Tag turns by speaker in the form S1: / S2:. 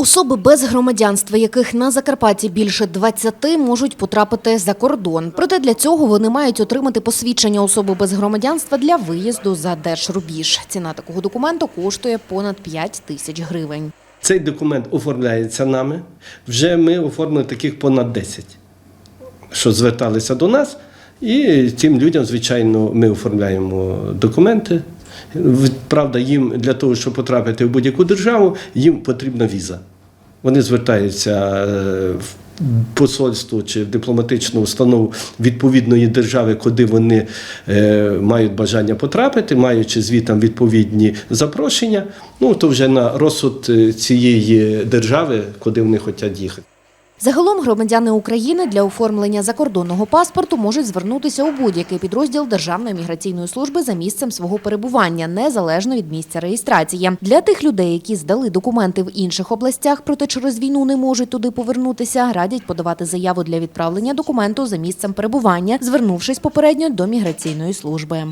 S1: Особи без громадянства, яких на Закарпатті більше 20, можуть потрапити за кордон. Проте для цього вони мають отримати посвідчення особи без громадянства для виїзду за держрубіж. Ціна такого документу коштує понад 5 тисяч гривень.
S2: Цей документ оформляється нами. Вже ми оформили таких понад 10, що зверталися до нас. І тим людям, звичайно, ми оформляємо документи. Правда, їм для того, щоб потрапити в будь-яку державу, їм потрібна віза. Вони звертаються е, в посольство чи в дипломатичну установу відповідної держави, куди вони е, мають бажання потрапити, маючи звітам відповідні запрошення. Ну то вже на розсуд е, цієї держави, куди вони хочуть їхати.
S1: Загалом громадяни України для оформлення закордонного паспорту можуть звернутися у будь-який підрозділ Державної міграційної служби за місцем свого перебування, незалежно від місця реєстрації. Для тих людей, які здали документи в інших областях, проте через війну не можуть туди повернутися, радять подавати заяву для відправлення документу за місцем перебування, звернувшись попередньо до міграційної служби.